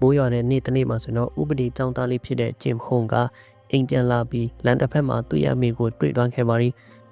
မိုးရွာတဲ့နေ့တစ်နေ့မှာဆိုတော့ဥပဒေကြောင်းသားလေးဖြစ်တဲ့ဂျင်ဟုန်ကအိမ်ပြန်လာပြီးလန်တစ်ဖက်မှာသူ့ရဲ့အမေကိုတွေ့သွားခဲ့ပါရီ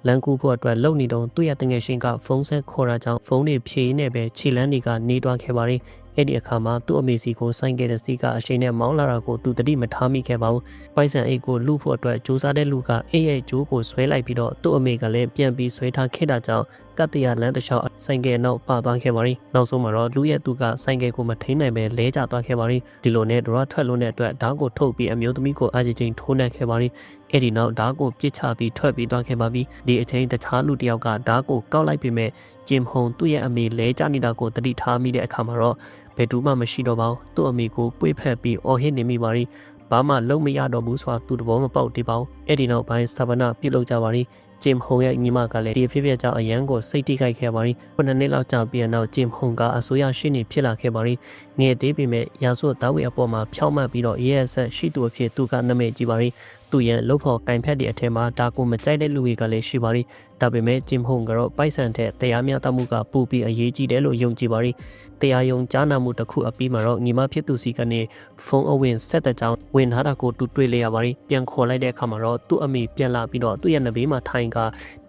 လန်ကူဖို့အတွက်လုံနေတော့သူ့ရဲ့တငယ်ချင်းကဖုန်းဆက်ခေါ်တာကြောင့်ဖုန်းတွေဖြေနေပဲခြေလန်းတွေကနေသွားခဲ့ပါရီ အဲ့ဒီအခါမှာသူ့အမေစီကိုစိုင်းခဲ့တဲ့စီးကအချိန်နဲ့မောင်းလာတာကိုသူတတိမထားမိခဲ့ပါဘူး။ပိုက်ဆံအိတ်ကိုလူဖို့အတွက်စူးစမ်းတဲ့လူကအိတ်ရဲ့ဂျိုးကိုဆွဲလိုက်ပြီးတော့သူ့အမေကလည်းပြန်ပြီးဆွဲထားခဲ့တာကြောင့်ကတ္တရာလမ်းတစ်လျှောက်ဆိုင်ကယ်နောက်ပါသွားခဲ့ပါရီ။နောက်ဆုံးမှာတော့လူရဲ့သူကဆိုင်ကယ်ကိုမထိန်နိုင်ပဲလဲကျသွားခဲ့ပါရီ။ဒီလိုနဲ့ဒရထွက်လို့တဲ့အတွက်ဓာတ်ကိုထုတ်ပြီးအမျိုးသမီးကိုအာကြီးချင်းထိုးနှက်ခဲ့ပါရီ။အဲ့ဒီနောက်ဓာတ်ကိုပြစ်ချပြီးထွက်ပြီးသွားခဲ့ပါပြီ။ဒီအချိန်တခြားလူတစ်ယောက်ကဓာတ်ကိုကောက်လိုက်ပြီးမဲ့ဂျင်ဟုန်သူ့ရဲ့အမေလဲကျနေတာကိုတတိထားမိတဲ့အခါမှာတော့ ဘယ်သူမှမရှိတော့ပါဘူးသူ့အမေကိုပွေ့ဖက်ပြီးအော်ဟစ်နေမိပါရီဘာမှလုံးမရတော့ဘူးဆိုတာသူတဘောမပေါက်သေးပါဘူးအဲ့ဒီနောက်ပိုင်းစတာဗနာပြုတ်လောက်ကြပါရီဂျင်ဟုန်ရဲ့ညီမကလည်းဒီဖြစ်ဖြစ်ကြောင့်အရန်ကိုစိတ်ထိခိုက်ခဲ့ပါရီခုနှစ်နှစ်လောက်ကြာပြီးနောက်ဂျင်ဟုန်ကအစိုးရရှိနေဖြစ်လာခဲ့ပါရီငယ်သေးပေမဲ့ရာဇဝတ်သားဝေအပေါ်မှာဖြောက်မှတ်ပြီးတော့ရဲဆက်ရှိသူအဖြစ်သူကနာမည်ကြီးပါရီသူရဲ့လှုပ်ဖို့ကင်ဖက်တဲ့အထက်မှာဒါကိုမကြိုက်တဲ့လူတွေကလည်းရှိပါရီဒါပေမဲ့ဂျင်ဟုန်ကတော့ပိုက်ဆန်တဲ့တရားမျှတမှုကပိုပြီးအရေးကြီးတယ်လို့ယုံကြည်ပါရီတရားယုံကြားနာမှုတစ်ခုအပြီးမှာတော့ညီမဖြစ်သူစီကနေဖုန်းအဝင်ဆက်တဲ့ကြောင်းဝင်ထားတာကိုတူတွေ့လေရပါရီပြန်ခေါ်လိုက်တဲ့အခါမှာတော့သူ့အမိပြန်လာပြီးတော့သူ့ရဲ့နဘေးမှာထိုင်က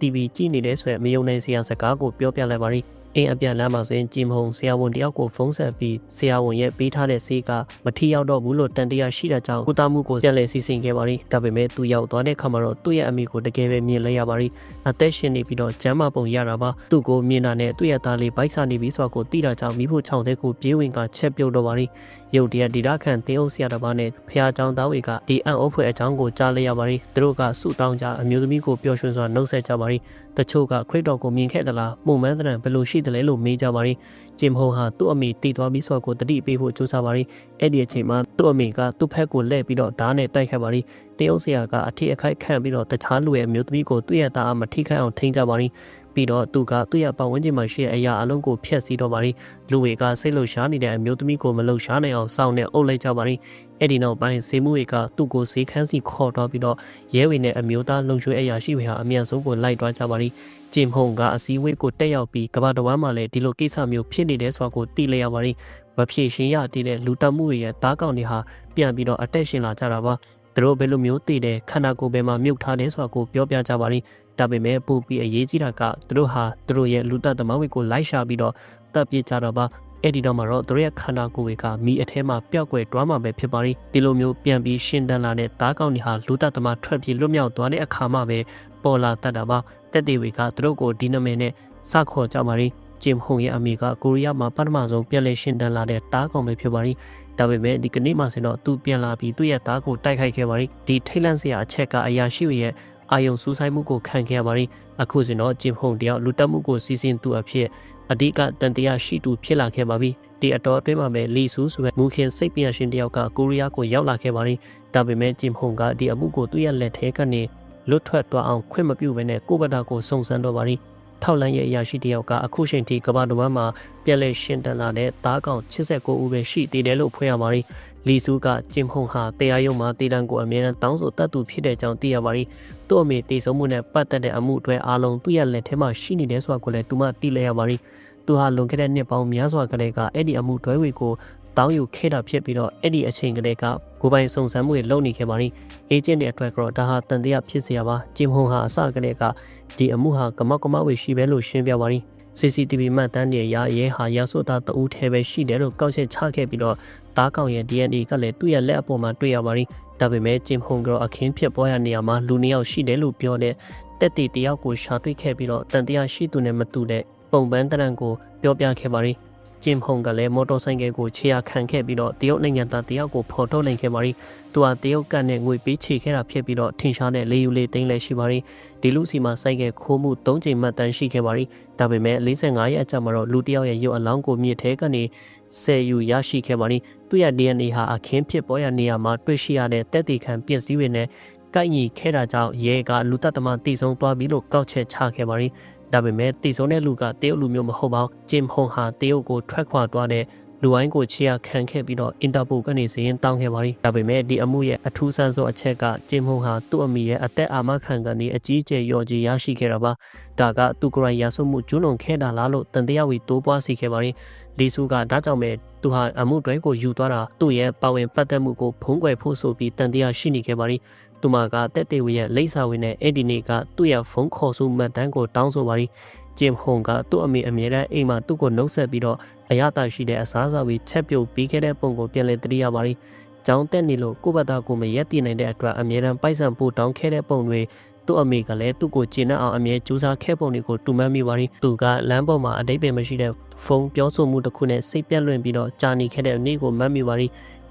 TV ကြည့်နေတဲ့ဆိုရမယုံနိုင်စရာစကားကိုပြောပြလိုက်ပါရီ အင်းအပြန်လမ်းမှာဆိုရင်ဂျင်မုံဆရာဝန်တယောက်ကိုဖုန်းဆက်ပြီးဆရာဝန်ရဲ့ပေးထားတဲ့ဆေးကမထီရောက်တော့ဘူးလို့တန်တရားရှိတဲ့ကြောင့်ကုသမှုကိုပြန်လည်စီစဉ်ခဲ့ပါရီဒါပေမဲ့သူရောက်သွားတဲ့အခါမှာတော့သူ့ရဲ့အမိကိုတကယ်ပဲမြင်လိုက်ရပါရီအသက်ရှင်နေပြီးတော့ကျမ်းမာပုံရတာပါသူ့ကိုမြင်တာနဲ့သူ့ရဲ့သားလေးဘိုက်ဆာနေပြီးဆိုတာကိုသိတာကြောင့်မိဖို့ချောင်းတဲ့ကိုပြေးဝင်ကချက်ပြုတ်တော့ပါရီရုတ်တရက်ဒီရခန့်တင်းအုပ်ဆရာတစ်ပါးနဲ့ဖះเจ้าသားဝေကဒီအံ့ဩဖွယ်အကြောင်းကိုကြားလိုက်ရပါရီသူတို့ကဆုတောင်းကြအမျိုးသမီးကိုပျော်ရွှင်စွာနှုတ်ဆက်ကြပါရီတချို့ကခရစ်တော်ကိုမြင်ခဲ့သလားပုံမှန်တဲ့ဘယ်လိုရှိတယ်လဲလို့မေးကြပါရီဂျင်မုံဟာသူ့အမိတည်သွားပြီးဆိုကိုတတိပေးဖို့ကြိုးစားပါရီအဲ့ဒီအချိန်မှာသူ့အမိကသူ့ဖက်ကိုလှည့်ပြီးတော့ဓာတ်နဲ့တိုက်ခတ်ပါရီတင်းအုပ်ဆရာကအထစ်အခိုက်ခန့်ပြီးတော့တခြားလူရဲ့အမျိုးသမီးကိုသူ့ရဲ့သားအမထိခိုက်အောင်ထိန်းကြပါရီ ပြီးတော့သူကသူ့ရဲ့ပတ်ဝန်းကျင်မှာရှိတဲ့အရာအလုံးကိုဖျက်ဆီးတော့ပါရီလူတွေကစိတ်လှုပ်ရှားနေတဲ့အမျိုးသမီးကိုမလှုပ်ရှားနိုင်အောင်စောင့်နေအုပ်လိုက်ကြပါရီအဲ့ဒီနောက်ပိုင်းစေမှုတွေကသူ့ကိုဈေးခန်းစီခေါ်တော့ပြီးတော့ရဲဝင်တဲ့အမျိုးသားလုံချွေးအရာရှိတွေဟာအမြန်ဆုံးကိုလိုက်သွားကြပါရီဂျင်ဟုန်ကအစည်းအဝေးကိုတက်ရောက်ပြီးကမ္ဘာတော်မှာလည်းဒီလိုကိစ္စမျိုးဖြစ်နေတယ်ဆိုတာကိုသိလိုက်ရပါရီမဖြေရှင်ရတည်တဲ့လူတက်မှုတွေရဲ့တားကောင်တွေဟာပြန်ပြီးတော့အတက်ရှင်လာကြတာပါသူတို့ဘယ်လိုမျိုးတည်တဲ့ခန္ဓာကိုယ်ဘယ်မှာမြုပ်ထားတယ်ဆိုတာကိုပြောပြကြပါရီ ဒါပေမဲ့ပို့ပြီးအရေးကြီးတာကသူတို့ဟာသူတို့ရဲ့လူတက်သမားတွေကိုလိုက်ရှာပြီးတော့တပ်ပြစ်ကြတော့ပါအဲ့ဒီတော့မှတော့သူတို့ရဲ့ခန္ဓာကိုယ်တွေကမိအထဲမှာပျောက်ကွယ်တွားမှာပဲဖြစ်ပါလိဒီလိုမျိုးပြန်ပြီးရှင်းတန်းလာတဲ့တားကောင်းတွေဟာလူတက်သမားထွက်ပြေးလွတ်မြောက်သွားတဲ့အခါမှပဲပေါ်လာတတ်တာပါတက်တေဝေကသူတို့ကိုဒီနမည်နဲ့စခေါ်ကြပါလိဂျင်ဟုန်ရဲ့အမေကကိုရီးယားမှာပထမဆုံးပြန်လည်ရှင်းတန်းလာတဲ့တားကောင်ပဲဖြစ်ပါလိဒါပေမဲ့ဒီကနေ့မှဆိုတော့သူပြန်လာပြီးသူ့ရဲ့သားကိုတိုက်ခိုက်ခဲ့ပါလိဒီထိတ်လန့်စရာအချက်ကအရာရှိရဲ့ အာယုံစူးစိုက်မှုကိုခံခဲ့ရပါလိအခုဆိုတော့ဂျင်ဟုန်တယောက်လူတက်မှုကိုစီစဉ်သူအဖြစ်အဓိကတန်တရားရှိသူဖြစ်လာခဲ့ပါပြီဒီအတော်အတွင်းမှာပဲလီဆူဆိုတဲ့မူခင်စိတ်ပညာရှင်တယောက်ကကိုရီးယားကိုရောက်လာခဲ့ပါလိဒါပေမဲ့ဂျင်ဟုန်ကဒီအမှုကိုသူ့ရဲ့လက်ထဲကနေလွတ်ထွက်သွားအောင်ခွင့်မပြုဘဲနဲ့ကိုဗတာကိုစုံစမ်းတော့ပါလိ ထောက်လန့်ရဲ့အရာရှိတယောက်ကအခုချိန်ထိကမ္ဘာတဝန်းမှာပြည်လဲရှင်တန်လာတဲ့သားကောင်89ဦးပဲရှိသေးတယ်လို့ဖွင့်ရပါတယ်။လီဆူကဂျင်ဟုန်ဟာတရားရုံးမှာတည်တံကိုအမြဲတမ်းတောင်းဆိုတတ်သူဖြစ်တဲ့အကြောင်းသိရပါတယ်။သူ့အမေတည်ဆုံမှုနဲ့ပတ်သက်တဲ့အမှုအတွက်အားလုံးသူ့ရဲ့လက်ထဲမှာရှိနေတယ်ဆိုတာကိုလည်းသူမသိလဲရပါတယ်။သူဟာလွန်ခဲ့တဲ့နှစ်ပေါင်းများစွာကလေးကအဲ့ဒီအမှုတွဲဝေကိုတောင်းယူခဲ့တာဖြစ်ပြီးတော့အဲ့ဒီအချိန်ကလေးကကိုပိုင်စုံစမ်းမှုတွေလုပ်နေခဲ့ပါရင်အေဂျင့်တွေအတွက်ကတော့ဒါဟာတန်တရားဖြစ်စရာပါဂျင်ဟုန်ဟာအစကလေးက ဒီအမှုဟာကမောက်ကမောက်ဝေရှိပဲလို့ရှင်းပြပါလိ CCTV မှတ်တမ်းတွေရရဲဟာရဆိုတာတဦးထဲပဲရှိတယ်လို့ကောက်ချက်ချခဲ့ပြီးတော့တားကောင်ရဲ့ DNA ကလည်းသူ့ရဲ့လက်အပေါ်မှာတွေ့ရပါလိဒါပေမဲ့ဂျင်ဟုန်ကတော့အခင်းဖြစ်ပေါ်ရနေရာမှာလူနှစ်ယောက်ရှိတယ်လို့ပြောတဲ့တက်တီတယောက်ကိုရှာတွေ့ခဲ့ပြီးတော့တန်တရားရှိသူနဲ့မတူတဲ့ပုံပန်းတရံကိုပြောပြခဲ့ပါရီ ဂျင်ဟုန်ကလည်းမော်တော်ဆိုင်ကယ်ကိုခြေရခံခဲ့ပြီးတော့တရုတ်နိုင်ငံသားတယောက်ကိုဖော်ထုတ်နိုင်ခဲ့ပါရီသူဟာတရုတ်ကနဲ့ငွေပေးချေခဲ့တာဖြစ်ပြီးတော့ထင်ရှားတဲ့လေယူလေးတင်းလည်းရှိပါရီဒီလူစီမှာဆိုင်ကယ်ခိုးမှု၃ချိန်မှတ်တမ်းရှိခဲ့ပါရီဒါပေမဲ့45ရက်အကြာမှာတော့လူတယောက်ရဲ့ရုပ်အလောင်းကိုမြစ်ထဲကနေဆယ်ယူရရှိခဲ့ပါရီသူ့ရဲ့ DNA ဟာအခင်းဖြစ်ပေါ်ရနေရာမှာတွေ့ရှိရတဲ့တက်တီခံပစ္စည်းတွေနဲ့ကိုက်ညီခဲ့တာကြောင့်ရဲကလူသက်သမားတည်ဆုံသွားပြီလို့ကောက်ချက်ချခဲ့ပါရီ ဒါပေမဲ့တည်ဆုံးတဲ့လူကတရုတ်လူမျိုးမဟုတ်ပါဘူးဂျင်ဟုန်ဟာတရုတ်ကိုထွက်ခွာသွားတဲ့လူဝိုင်းကိုချီရခံခဲ့ပြီးတော့အင်တာပိုကနေစရင်တောင်းခဲ့ပါရီဒါပေမဲ့ဒီအမှုရဲ့အထူးဆန်းဆုံးအချက်ကဂျင်ဟုန်ဟာသူ့အမိရဲ့အသက်အာမခံကနေအကြီးအကျယ်ရော်ကြီးရရှိခဲ့တာပါဒါကသူကိုယ်တိုင်ရာဆွမှုကျွလွန်ခဲ့တာလားလို့တန်တရားဝီတိုးပွားစီခဲ့ပါရီလီဆူကဒါကြောင့်ပဲသူဟာအမှုတွဲကိုယူသွားတာသူ့ရဲ့ပါဝင်ပတ်သက်မှုကိုဖုံးကွယ်ဖို့ဆိုပြီးတန်တရားရှိနေခဲ့ပါသည် သူမကတက်တေဝရဲ့လိပ်စာဝင်နဲ့အဲ့ဒီနေ့ကသူ့ရဲ့ဖုန်းခေါ်ဆိုမှတ်တမ်းကိုတောင်းဆိုပါသည်ဂျင်ဟုန်ကသူ့အမေအမြဲတမ်းအိမ်မှာသူ့ကိုနှုတ်ဆက်ပြီးတော့အရသာရှိတဲ့အစားအစာတွေချက်ပြုတ်ပြီးခဲ့တဲ့ပုံကိုပြန်လည်သတိရပါသည်။ကျောင်းတက်နေလို့ကိုယ့်ဘက်သားကိုမရက်တည်နိုင်တဲ့အတွက်အမြဲတမ်းပိုက်ဆံပို့တောင်းခဲ့တဲ့ပုံတွေသူ့အမေကလည်းသူ့ကိုကျဉ်းအောင်အမြဲကြိုးစားခဲ့ပုံတွေကိုတူမှတ်မိပါရီသူကလမ်းပေါ်မှာအတိတ်ပဲမရှိတဲ့ဖုန်းပြောဆိုမှုတစ်ခုနဲ့စိတ်ပြက်လွင့်ပြီးတော့ကြာနေခဲ့တဲ့နေ့ကိုမှတ်မိပါရီ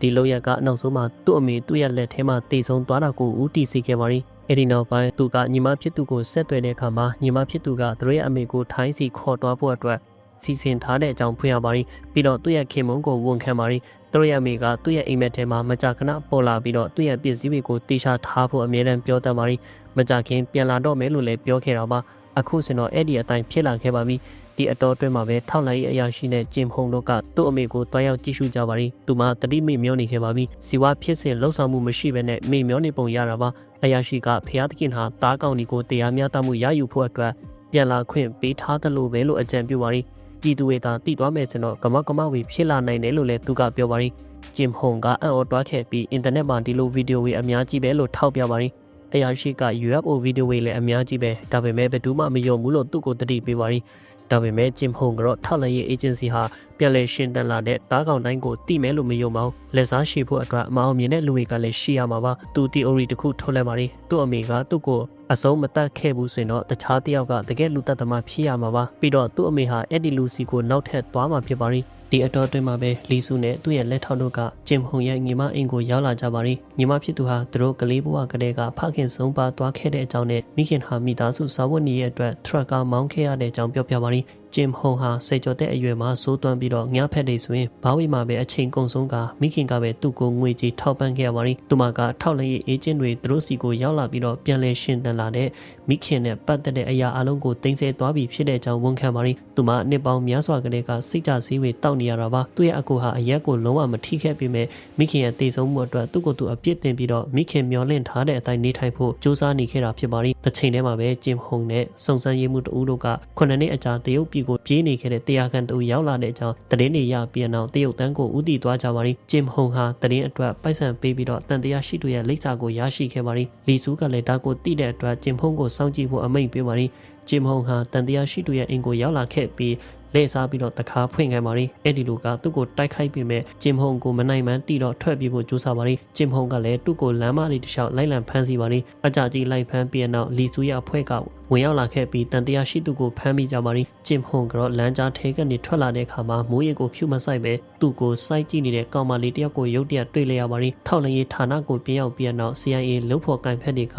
ဒီလိုရကအနောက်ဆုံးမှာသူ့အမေသူ့ရဲ့လက်ထဲမှာတေဆုံးသွားတာကိုဦးတည်စေခဲ့ပါရီအဲ့ဒီနောက်ပိုင်းသူကညီမဖြစ်သူကိုဆက်သွယ်တဲ့အခါမှာညီမဖြစ်သူကသူရဲ့အမေကိုထိုင်းစီခေါ်သွားဖို့အတွက်စီစဉ်ထားတဲ့အကြောင်းဖွင့်ရပါရီပြီးတော့သူ့ရဲ့ခင်မုန်းကိုဝန်ခံပါရီသူရဲ့အမေကသူ့ရဲ့အိမ်မက်ထဲမှာမကြာခဏပေါ်လာပြီးတော့သူ့ရဲ့ပစ္စည်းတွေကိုတေချာထားဖို့အမြဲတမ်းပြောတတ်ပါရီမကြခင်ပြန်လာတော့မယ်လို့လည်းပြောခဲ့တာပါ အခုစင်တော့အဲ့ဒီအတိုင်းဖြစ်လာခဲ့ပါပြီဒီအတော်အတွင်းမှာပဲထောက်လိုက်ရေးအရာရှိနဲ့ဂျင်ဖုံတို့ကသူ့အမေကိုတွားရောက်ကြည့်ရှုကြပါရီသူမတတိမိမျောနေခဲ့ပါပြီစီဝါဖြစ်စဉ်လှုပ်ဆောင်မှုမရှိဘဲနဲ့မိမျောနေပုံရတာပါအရာရှိကဖျားသခင်ဟာတားကောင်းဒီကိုတရားမျှတမှုရယူဖို့အတွက်ပြန်လာခွင့်ပေးထားသလိုပဲလို့အကြံပြုပါရီပြည်သူတွေသာတည်သွားမယ်ဆိုတော့ကမကမဝေဖြစ်လာနိုင်တယ်လို့လည်းသူကပြောပါရီဂျင်ဟုန်ကအံ့ဩတွားခဲ့ပြီးအင်တာနက်မှာဒီလိုဗီဒီယိုတွေအများကြီးပဲလို့ထောက်ပြပါရီ အရာရှိက UFO ဗီဒီယိုတွေလည်းအများကြီးပဲဒါပေမဲ့ဘယ်သူမှမယုံဘူးလို့သူ့ကိုတတိပေးပါရီဒါပေမဲ့ဂျင်ဟုန်ကတော့ထောက်လက်ရေး agency ဟာပြန်လည်ရှင်းတန်လာတဲ့တားကောင်တိုင်းကိုတိမဲလို့မယုံပါဘူးလက်စားရှိဖို့အတွက်အမအောင်မြင်တဲ့လူတွေကလည်းရှိရမှာပါသူ theory တစ်ခုထုတ်လိုက်ပါရီသူ့အမေကသူ့ကိုအစုံမတက်ခဲ့ဘူးဆိုရင်တော့တခြားတယောက်ကတကယ်လူသက်သမားဖြစ်ရမှာပါပြီးတော့သူ့အမေဟာအဲ့ဒီလူစီကိုနောက်ထပ်သွားမှာဖြစ်ပါရီဒီအတော်အတွင်းမှာပဲလီဆူနဲ့သူ့ရဲ့လက်ထောက်တို့ကဂျင်ဟုန်ရဲ့ညီမအိမ်ကိုရောက်လာကြပါရီညီမဖြစ်သူဟာသူတို့ကလေးဘဝကလေးကဖခင်ဆုံးပါသွားခဲ့တဲ့အကြောင်းနဲ့မိခင်ဟာမိသားစုစာဝတ်နေရဲ့အတွက်ထရက်ကာမောင်းခဲ့ရတဲ့အကြောင်းပြောပြပါရီ ဂျင်ဟုန်ဟာစိတ်ကြောတဲ့အရွယ်မှာစိုးသွမ်းပြီးတော့ငှားဖက်နေဆိုရင်ဘာဝိမှာပဲအချိန်ကုန်ဆုံးကမိခင်ကပဲသူ့ကိုငွေကြေးထောက်ပံ့ခဲ့ရပါရီသူမကထောက်လရေးအေဂျင့်တွေသူတို့စီကိုရောက်လာပြီးတော့ပြန်လဲရှင်းတန်လာတဲ့မိခင်နဲ့ပတ်သက်တဲ့အရာအလုံးကိုတင်ဆက်သွားပြီးဖြစ်တဲ့အကြောင်းဝန်ခံပါရီသူမနှစ်ပေါင်းများစွာကလေးကစိတ်ကြစည်းဝေတောက်နေရတာပါသူ့ရဲ့အကူဟာအရက်ကိုလုံးဝမထိခဲ့ပေမဲ့မိခင်ရဲ့တည်ဆုံးမှုအတွက်သူ့ကိုယ်သူအပြစ်တင်ပြီးတော့မိခင်မျောလင့်ထားတဲ့အတိုင်းနေထိုင်ဖို့ကြိုးစားနေခဲ့တာဖြစ်ပါရီတစ်ချိန်တည်းမှာပဲဂျင်ဟုန်နဲ့စုံစမ်းရေးမှုတဦးတို့ကခုနှစ်နှစ်အကြာတရုတ်ပြည်ကိုပြေးနေခဲ့တဲ့တရားခံတူရောက်လာတဲ့အကြောင်းသတင်းတွေရပြီးနောက်တရုတ်တန်းကိုဥတီသွားကြပါရီဂျင်ဟုန်ဟာသတင်းအတွက်ပိုက်ဆံပေးပြီးတော့တန်တရားရှိသူရဲ့လိပ်စာကိုရရှိခဲ့ပါရီလီဆူးကလည်းဒါကိုတိတဲ့အတွက်ဂျင်ဟုန်ကိုစောင့်ကြည့်ဖို့အမိန့်ပေးပါရီဂျင်ဟုန်ဟာတန်တရားရှိသူရဲ့အိမ်ကိုရောက်လာခဲ့ပြီး လဲစားပြီးတော့တခါဖွင့်ခိုင်းပါရီအဲ့ဒီလူကသူ့ကိုတိုက်ခိုက်ပြီးမဲ့ဂျင်ဟုန်ကိုမနိုင်မှန်းတီတော့ထွက်ပြေးဖို့ကြိုးစားပါရီဂျင်ဟုန်ကလည်းသူ့ကိုလမ်းမလေးတစ်လျှောက်လိုက်လံဖမ်းဆီးပါရီအကြကြီးလိုက်ဖမ်းပြီးနောက်လီဆူရဲ့အဖွဲ့ကဝင်ရောက်လာခဲ့ပြီးတန်တရားရှိသူကိုဖမ်းမိကြပါရီဂျင်ဟုန်ကတော့လမ်းကြားထဲကနေထွက်လာတဲ့အခါမှာမိုးရေကိုဖြူမဆိုင်ပဲသူ့ကိုစိုက်ကြည့်နေတဲ့ကောင်မလေးတယောက်ကိုရုတ်တရက်တွေ့လိုက်ရပါရီထောက်လရေးဌာနကိုပြန်ရောက်ပြီးနောက် CIA လုံဖို့ကင်ဖက်တွေက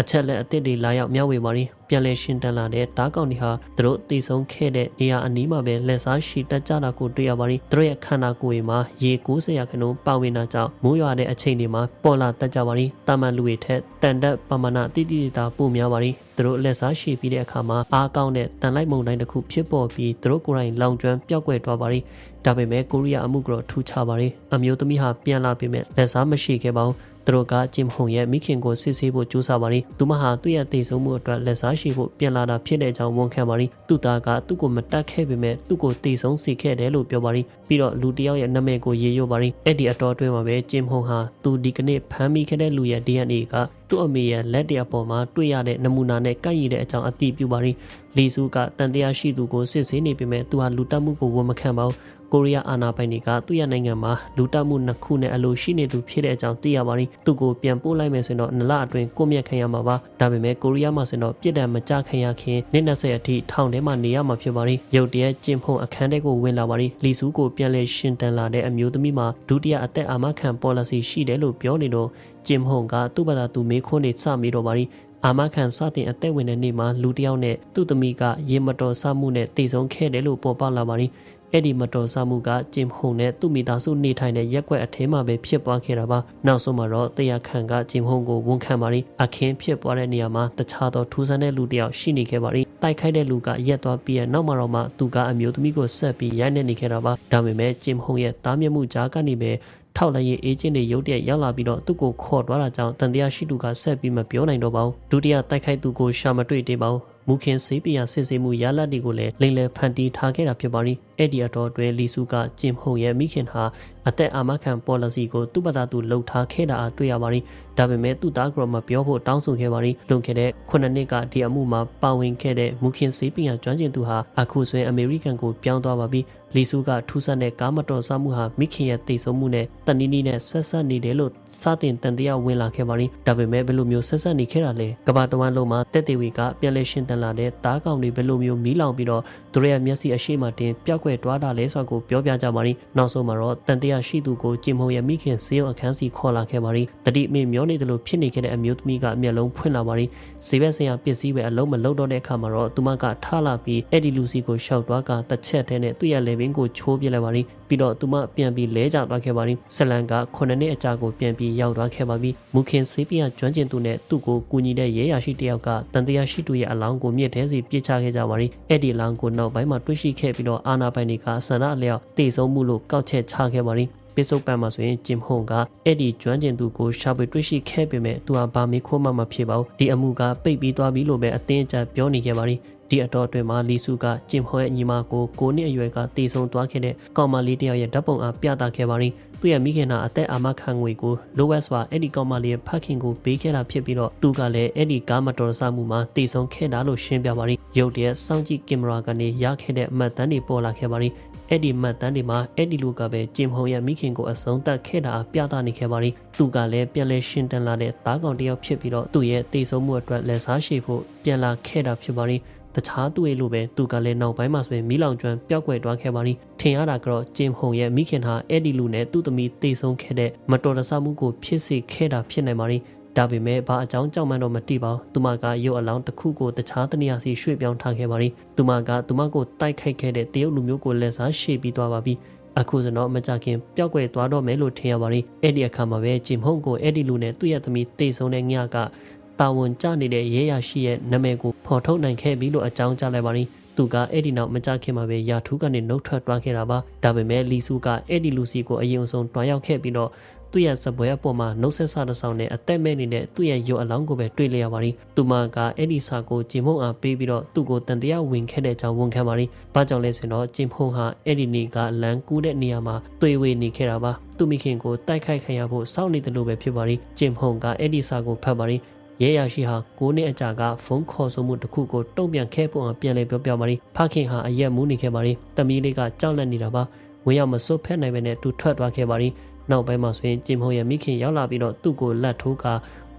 အချက်လက်အသစ်တွေလာရောက်မျှဝေပါရီပြန်လဲရှင်းတန်လာတဲ့တားကောင်တွေဟာသူတို့တည်ဆုံးခဲ့တဲ့နေရာအနီးမှာပဲလက်စားရှိတက်ကြတာကိုတွေ့ရပါရီသူတို့ရဲ့ခန္ဓာကိုယ်မှာရေ90ရာခိုင်နှုန်းပါဝင်တာကြောင့်မိုးရွာတဲ့အချိန်တွေမှာပေါ်လာတက်ကြပါရီတာမန်လူတွေထက်တန်တက်ပမာဏတိတိတာပိုများပါရီသူတို့လက်စားရှိပြီးတဲ့အခါမှာအားကောင်းတဲ့တန်လိုက်မုံတိုင်းတစ်ခုဖြစ်ပေါ်ပြီးသူတို့ကိုယ်တိုင်လောင်ကျွမ်းပျောက်ကွယ်သွားပါရီဒါပေမဲ့ကိုရီးယားအမှုကတော့ထူးခြားပါရီအမျိုးသမီးဟာပြန်လာပြီးမဲ့လက်စားမရှိခဲ့ပါဘူး သူတို့ကဂျင်ဟုန်ရဲ့မိခင်ကိုစစ်ဆေးဖို့ကြိုးစားပါရီသူမဟာသူ့ရဲ့တည်ဆုံးမှုအတွက်လက်စားရှိဖို့ပြန်လာတာဖြစ်တဲ့အကြောင်းဝန်ခံပါရီသူ့သားကသူ့ကိုမတတ်ခဲ့ပေမဲ့သူ့ကိုတည်ဆုံးစေခဲ့တယ်လို့ပြောပါရီပြီးတော့လူတယောက်ရဲ့နာမည်ကိုရေးရွပါရီအဲ့ဒီအတော်အတွင်းမှာပဲဂျင်ဟုန်ဟာသူဒီကနေ့ဖမ်းမိခဲ့တဲ့လူရဲ့ DNA ကသူ့အမေရဲ့လက်တရပေါ်မှာတွေ့ရတဲ့နမူနာနဲ့ကိုက်ရတဲ့အကြောင်းအတိပြုပါရီလီဆူကတန်တရားရှိသူကိုစစ်ဆေးနေပေမဲ့သူဟာလူတက်မှုကိုဝန်မခံပါဘူး ကိုရီးယားအာဏာပိုင်တွေကသူ့ရဲ့နိုင်ငံမှာလူတက်မှုနှစ်ခုနဲ့အလိုရှိနေသူဖြစ်တဲ့အကြောင်းသိရပါရီသူ့ကိုပြန်ပို့လိုက်မယ်ဆိုရင်တော့နလအတွင်းကိုမြတ်ခံရမှာပါဒါပေမဲ့ကိုရီးယားမှာဆိုရင်တော့ပြစ်ဒဏ်မကြခံရခင်နှစ်20အထိထောင်ထဲမှာနေရမှာဖြစ်ပါရီရုတ်တရက်ကျင်းဖုံအခန်းထဲကိုဝင်လာပါရီလီဆူကိုပြန်လဲရှင်တန်လာတဲ့အမျိုးသမီးမှာဒုတိယအသက်အာမခံ policy ရှိတယ်လို့ပြောနေတော့ဂျင်ဟုန်ကသူ့ဘာသာသူမေးခွန်းနေစမိတော့ပါရီအာမခံစတင်အသက်ဝင်တဲ့နေ့မှာလူတစ်ယောက်နဲ့သူ့သမီးကရေမတော်ဆမှုနဲ့တည်ဆုံခဲ့တယ်လို့ပေါ်ပေါက်လာပါရီ အဲ့ဒီမတော်ဆမှုကဂျင်ဟုန်နဲ့သူ့မိသားစုနေထိုင်တဲ့ရက်ွက်အထဲမှာပဲဖြစ်ပွားခဲ့တာပါနောက်ဆုံးမှာတော့တရားခံကဂျင်ဟုန်ကိုဝန်ခံပါရီအခင်းဖြစ်ပွားတဲ့နေရာမှာတခြားသောထူးဆန်းတဲ့လူတစ်ယောက်ရှိနေခဲ့ပါရီတိုက်ခိုက်တဲ့လူကရက်သွားပြီးရနောက်မှာတော့မှသူကအမျိုးသမီးကိုဆက်ပြီးရိုက်နေနေခဲ့တာပါဒါပေမဲ့ဂျင်ဟုန်ရဲ့တားမြစ်မှုကြားကနေပဲထောက်လိုက်ရေးအေဂျင့်တွေရုတ်တရက်ရောက်လာပြီးတော့သူ့ကိုခေါ်သွားတာကြောင့်တန်တရားရှိသူကဆက်ပြီးမပြောနိုင်တော့ပါဘူးဒုတိယတိုက်ခိုက်သူကိုရှာမတွေ့သေးပါဘူးမူခင်စေးပီယာစစ်ဆေးမှုရလဒ်တွေကိုလည်းလိမ့်လည်ဖန်တီးထားခဲ့တာဖြစ်ပါရီအဲ့ဒီအတော်တွင်လီစုကဂျင်ဟုံရဲ့မိခင်ဟာအသက်အာမခံ policy ကိုသူ့ဘာသာသူလှုပ်ထားခဲ့တာအတွေ့ရပါတယ်ဒါပေမဲ့သူ့သားကမပြောဖို့တောင်းဆိုခဲ့ပါတယ်လွန်ခဲ့တဲ့9နှစ်ကဒီအမှုမှာပါဝင်ခဲ့တဲ့မူခင်စေးပညာကျွမ်းကျင်သူဟာအခုဆိုရင်အမေရိကန်ကိုပြောင်းသွားပါပြီလီစုကထူးဆန်းတဲ့ကားမတော်ဆမှုဟာမိခင်ရဲ့တိတ်ဆုံးမှုနဲ့တန်နီနီနဲ့ဆက်ဆက်နေတယ်လို့စတင်တန်တရားဝင်လာခဲ့ပါတယ်ဒါပေမဲ့ဘယ်လိုမျိုးဆက်ဆက်နေခဲ့တာလဲကဘာတဝမ်းလုံးမှာတက်တေဝီကပြန်လဲရှင်းတန်လာတဲ့တားကောင်တွေဘယ်လိုမျိုးမီးလောင်ပြီးတော့သူတို့ရဲ့မျက်စိအရှိမတင်ပျောက်ကွယ်တွားတာလဲဆိုတာကိုပြောပြကြပါရီနောက်ဆုံးမှာတော့တန်တရားရှိသူကိုဂျင်မုံရဲ့မိခင်စေယုံအခန်းစီခေါ်လာခဲ့ပါရီတတိမေမျောနေတယ်လို့ဖြစ်နေခဲ့တဲ့အမျိုးသမီးကအမျက်လုံးဖွင့်လာပါရီဈေးဘက်ဆိုင်ရာပစ္စည်းပဲအလုံးမလုံးတော့တဲ့အခါမှာတော့သူမကထလာပြီးအဲ့ဒီလူစီကိုရှောက်သွားကတစ်ချက်တည်းနဲ့သူ့ရဲ့လေဘင်းကိုချိုးပြလိုက်ပါရီပြီးတော့သူမပြန်ပြီးလဲကျသွားခဲ့ပါရီဆလန်က9နှစ်အကြာကိုပြန်ပြီးရောက်သွားခဲ့ပါပြီမူခင်စေးပြကျွမ်းကျင်သူနဲ့သူ့ကိုကူညီတဲ့ရဲရရှိတယောက်ကတန်တရားရှိသူရဲ့အလောင်းကိုမြစ်ထဲစီပြစ်ချခဲ့ကြပါရီအဲ့ဒီအလောင်းကိုနောက်ပိုင်းမှာတွေ့ရှိခဲ့ပြီးတော့အာနာပိုင်တွေကဆန္ဒအလျောက်တည်ဆုံးမှုလို့ကောက်ချက်ချခဲ့ပါရီပစ္စုပန်မှာဆိုရင်ဂျင်ဟုန်ကအဲ့ဒီကျွမ်းကျင်သူကိုရှာဖွေတွေ့ရှိခဲ့ပေမဲ့သူဟာဘာမေးခိုးမှမဖြစ်ပါဘူးဒီအမှုကပိတ်ပြီးသွားပြီလို့ပဲအတင်းအကျပ်ပြောနေခဲ့ပါရီ ဒီအတော်အတွင်းမှာလီစုကဂျင်ဟွဲညီမကိုကိုနှစ်အရွယ်ကတည်ဆုံသွားခဲ့တဲ့ကောင်မလေးတယောက်ရဲ့ဓာတ်ပုံအားပြသခဲ့ပါရီသူ့ရဲ့မိခင်နာအသက်အာမခံငွေကိုလိုဝက်စွာအဲ့ဒီကောင်မလေးရဲ့ဖခင်ကိုပေးခဲ့တာဖြစ်ပြီးတော့သူကလည်းအဲ့ဒီကားမတော်ဆမှုမှာတည်ဆုံခဲ့တာလို့ရှင်းပြပါရီရုတ်တရက်စောင့်ကြည့်ကင်မရာကနေရခဲ့တဲ့အမှတ်တမ်းတွေပေါ်လာခဲ့ပါရီအဲ့ဒီမှတ်တမ်းတွေမှာအဲ့ဒီလူကပဲဂျင်ဟုံရဲ့မိခင်ကိုအဆုံးသတ်ခဲ့တာပြသနေခဲ့ပါရီသူကလည်းပြန်လဲရှင်းတန်လာတဲ့တားကောင်တယောက်ဖြစ်ပြီးတော့သူ့ရဲ့တည်ဆုံမှုအတွက်လက်စားရှိဖို့ပြန်လာခဲ့တာဖြစ်ပါရီ တခြားသူရဲ့လိုပဲသူကလည်းနောက်ပိုင်းမှာဆိုရင်မီးလောင်ကျွမ်းပျောက်ကွယ်သွားခဲ့ပါရီထင်ရတာကတော့ဂျင်ဟုံရဲ့မိခင်ဟာအဲ့ဒီလူနဲ့သူ့သမီးတည်ဆုံခဲ့တဲ့မတော်တဆမှုကိုဖြစ်စေခဲ့တာဖြစ်နိုင်ပါရီဒါပေမဲ့ဘာအကြောင်းကြောင့်မှတော့မသိပါဘူး။သူမကရုပ်အလောင်းတစ်ခုကိုတခြားတနေရာစီရွှေ့ပြောင်းထားခဲ့ပါရီ။သူမကသူမကိုတိုက်ခိုက်ခဲ့တဲ့တရုတ်လူမျိုးကိုလက်စားရှေ့ပြီးသွားပါပြီ။အခုစတော့မကြခင်ပျောက်ကွယ်သွားတော့မယ်လို့ထင်ရပါရီ။အဲ့ဒီအခါမှာပဲဂျင်ဟုံကိုအဲ့ဒီလူနဲ့သူ့ရဲ့သမီးတိတ်ဆုံးတဲ့ညက တာဝန်ကျနေတဲ့ရဲရရှိရဲ့နာမည်ကိုဖော်ထုတ်နိုင်ခဲ့ပြီလို့အကြောင်းကြားလိုက်ပါရီ။သူကအဲ့ဒီနောက်မကြခင်မှာပဲယာထူးကနေနှုတ်ထွက်သွားခဲ့တာပါဒါပေမဲ့လီစုကအဲ့ဒီလူစီကိုအရင်ဆုံးတွားရောက်ခဲ့ပြီးတော့သူ့ရဲ့စပွဲအပေါ်မှာနှုတ်ဆက်ဆတစ်ဆောင်နဲ့အသက်မဲ့နေတဲ့သူ့ရဲ့ရုပ်အလောင်းကိုပဲတွေ့လျက်ပါရီသူမကအဲ့ဒီစာကိုဂျင်မုံအားပေးပြီးတော့သူ့ကိုတန်တရားဝင်ခဲ့တဲ့ကြောင်းဝန်ခံပါရီဘာကြောင့်လဲဆိုတော့ဂျင်မုံဟာအဲ့ဒီနေ့ကလမ်းကူးတဲ့နေရာမှာတွေ့ဝေနေခဲ့တာပါသူမိခင်ကိုတိုက်ခိုက်ခံရဖို့စောင့်နေတယ်လို့ပဲဖြစ်ပါရီဂျင်မုံကအဲ့ဒီစာကိုဖတ်ပါရီ ရဲရရှိဟာ9နှစ်အကြာကဖုန်းခေါ်ဆိုမှုတစ်ခုကိုတုံ့ပြန်ခဲ့ပုံအောင်ပြန်လည်ပြောပြပါရီဖခင်ဟာအရက်မူးနေခဲ့ပါရီတမီးလေးကကြောက်လန့်နေတာပါဝင်ရောက်မစွတ်ဖက်နိုင်ပဲနဲ့သူထွက်သွားခဲ့ပါရီနောက်ပိုင်းမှာဆိုရင်ဂျင်မုံရဲ့မိခင်ရောက်လာပြီးတော့သူ့ကိုလက်ထိုးက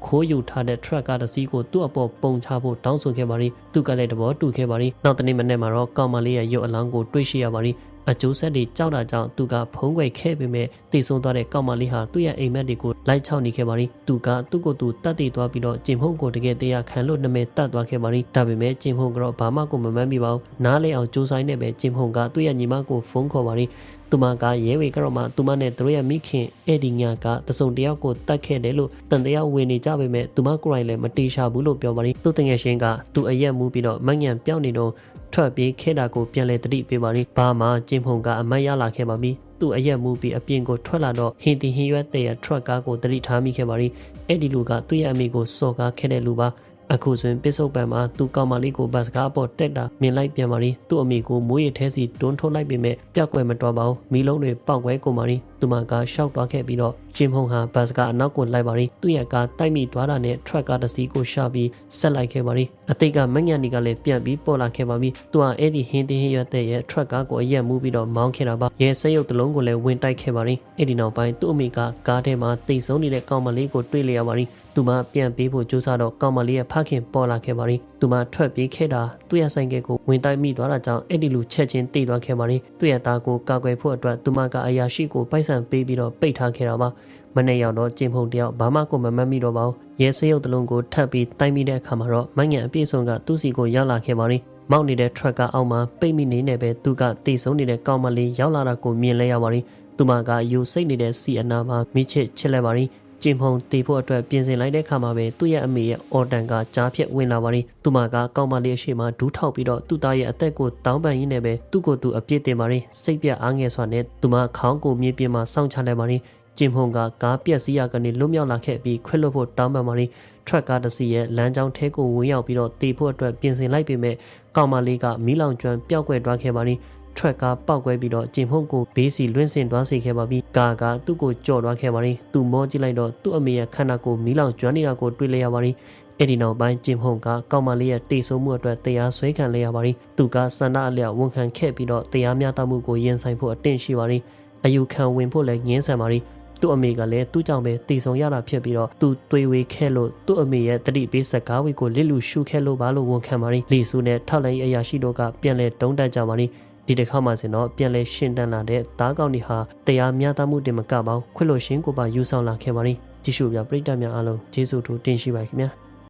ခိုးယူထားတဲ့ truck ကားတစ်စီးကိုသူ့အပေါ်ပုံချဖို့တောင်းဆိုခဲ့ပါရီသူကလည်းတဘောတူခဲ့ပါရီနောက်တနေ့မနေ့မှာတော့ကောင်မလေးရဲ့ရုပ်အလောင်းကိုတွေ့ရှိရပါရီ အကျိုးဆက်တွေကြောက်တာကြောင့်သူကဖုံးကွယ်ခဲ့ပေမဲ့တည်ဆုံသွားတဲ့ကောင်မလေးဟာသူ့ရဲ့အိမ်မက်တွေကိုလိုက်ချောက်နေခဲ့ပါရီသူကသူ့ကိုယ်သူတတ်တည်သွားပြီးတော့ဂျင်ဖုံကိုတကယ်တရားခံလို့နာမည်တတ်သွားခဲ့ပါရီဒါပေမဲ့ဂျင်ဖုံကတော့ဘာမှကိုမမှန်းမိပါဘူးနားလေအောင်စူးစိုင်းနေပဲဂျင်ဖုံကသူ့ရဲ့ညီမကိုဖုန်းခေါ်ပါရီသူမကရဲဝေကတော့မှသူမနဲ့သူတို့ရဲ့မိခင်အဲ့ဒီညာကတစုံတယောက်ကိုတတ်ခဲ့တယ်လို့တန်တရားဝင်နေကြပေမဲ့သူမကိုယ်တိုင်လည်းမတေချဘူးလို့ပြောပါရီသူတငယ်ချင်းကသူအရက်မူးပြီးတော့မညံပြောင်းနေတော့ ထွက်ပြေးခဲ့တာကိုပြန်လဲတတိပေးပါရီဘာမှကျင်းဖုံကအမတ်ရလာခဲ့ပါပြီသူအရက်မူပြီးအပြင်ကိုထွက်လာတော့ဟင်တီဟင်ရွက်တဲ့ထရက်ကားကိုတတိထားမိခဲ့ပါရီအဲ့ဒီလူကသူ့ရဲ့အမိကိုစော်ကားခဲ့တဲ့လူပါအခုဆိုရင်ပစ္စုပန်မှာသူကောင်မလေးကိုဘတ်စကားပေါ်တက်တာမြင်လိုက်ပြန်ပါရီသူ့အမိကိုမိုးရထဲစီတွန်းထုတ်လိုက်ပေမဲ့ပြက်ကွယ်မတော်ပါဘူးမီးလုံးတွေပေါက်ကွဲကုန်ပါရီ သူမကရှောက်သွားခဲ့ပြီးတော့ဂျင်ဟုံဟာဘတ်စကားအနောက်ကိုလိုက်ပါရီသူ့ရဲ့ကားတိုက်မိသွားတာနဲ့ထရက်ကားတစ်စီးကိုရှာပြီးဆက်လိုက်ခဲ့ပါရီအတိတ်ကမညံနီကလည်းပြန်ပြီးပေါ်လာခဲ့ပါပြီသူကအဲ့ဒီဟင်းတင်းဟင်းရွက်တဲ့ရဲ့ထရက်ကားကိုအရက်မူးပြီးတော့မောင်းခဲ့တာပါရဲစက်ရုပ်တစ်လုံးကိုလည်းဝင်တိုက်ခဲ့ပါရီအဲ့ဒီနောက်ပိုင်းသူ့အမိကကားထဲမှာတိတ်ဆုံးနေတဲ့ကောင်မလေးကိုတွေ့လျက်ပါရီသူမပြန်ပေးဖို့ကြိုးစားတော့ကောင်မလေးရဲ့ဖခင်ပေါ်လာခဲ့ပါရီသူမထွက်ပြေးခဲ့တာသူ့ရဲ့ဆိုင်ကယ်ကိုဝင်တိုက်မိသွားတာကြောင့်အဲ့ဒီလူချက်ချင်းတိတ်သွားခဲ့ပါရီသူ့ရဲ့သားကိုကာကွယ်ဖို့အတွက်သူမကအရာရှိကိုပိုက်ဆံပေးပြီးတော့ပိတ်ထားခဲ့တာပါမနေ့ရောက်တော့ကျင်းဖုံတယောက်ဘာမှကိုမမတ်မိတော့ပါဘူးရဲစရုပ်တလုံးကိုထပ်ပြီးတိုက်မိတဲ့အခါမှာတော့မငန်အပြည့်စုံကသူ့စီကိုရောက်လာခဲ့ပါရီမောက်နေတဲ့ truck ကအောက်မှာပိတ်မိနေနေပဲသူကတိတ်ဆုံးနေတဲ့ကောင်မလေးရောက်လာတာကိုမြင်လဲရပါရီသူမကယူစိတ်နေတဲ့စီအနာမှာမိချစ်ချစ်လိုက်ပါရီ ကျင်ဖုံတေဖို့အတွက်ပြင်ဆင်လိုက်တဲ့ခါမှာပဲသူ့ရဲ့အမေရဲ့အော်တန်ကကြားဖြတ်ဝင်လာပါရီသူမကကောင်းမလေးအရှိမဒူးထောက်ပြီးတော့သူ့သားရဲ့အသက်ကိုတောင်းပန်ရင်းနဲ့ပဲသူ့ကိုယ်သူအပြစ်တင်ပါရီစိတ်ပြအားငယ်စွာနဲ့သူမခေါင်းကိုမြေပြင်မှာစောင့်ချလိုက်ပါရီကျင်ဖုံကကားပြက်စီးရကနေလွတ်မြောက်လာခဲ့ပြီးခွင့်လွှတ်ဖို့တောင်းပန်ပါရီထရက်ကားတစ်စီးရဲ့လမ်းကြောင်းထဲကိုဝင်ရောက်ပြီးတော့တေဖို့အတွက်ပြင်ဆင်လိုက်ပေမဲ့ကောင်မလေးကမီးလောင်ကျွမ်းပျောက်ကွယ်သွားခဲ့ပါရီ ထရက်ကားပောက်ကွဲပြီးတော့ဂျင်ဟုတ်ကိုဘေးစီလွင့်စင်သွားစေခဲ့ပါပြီးကာကသူ့ကိုကြော်သွားခဲ့ပါတယ်သူမောကြည့်လိုက်တော့သူ့အမေရဲ့ခန္ဓာကိုယ်မီးလောင်ကျွမ်းနေတာကိုတွေ့လိုက်ရပါတယ်အဲ့ဒီနောက်ပိုင်းဂျင်ဟုတ်ကကောက်မလေးရဲ့တိတ်ဆိုးမှုအတွက်တရားစွဲခံလိုက်ရပါတယ်သူကစန္ဒအလျောက်ဝန်ခံခဲ့ပြီးတော့တရားမျှတမှုကိုရင်ဆိုင်ဖို့အသင့်ရှိပါတယ်အယူခံဝင်ဖို့လည်းငင်းဆန်ပါတယ်သူ့အမေကလည်းသူ့ကြောင့်ပဲတည်ဆုံရတာဖြစ်ပြီးတော့သူတွေးဝေခဲ့လို့သူ့အမေရဲ့တတိပေးစကားဝေကိုလစ်လူရှုခဲ့လို့ပါလို့ဝန်ခံပါတယ်လီဆူနဲ့ထောက်လိုင်းအရာရှိတို့ကပြန်လဲတုံးတက်ကြပါတယ် ဒီတစ်ခါမှဆိုတော့ပြန်လဲရှင်းတန်းလာတဲ့သားကောင်းတွေဟာတရားမျှတမှုတင်မကပေါင်းခွင့်လို့ရှင်းကိုပါယူဆောင်လာခဲ့ပါတယ်ကြည့်ရှုပြပရိသတ်များအားလုံးကျေးဇူးတူတင်ရှိပါခင်ဗျာ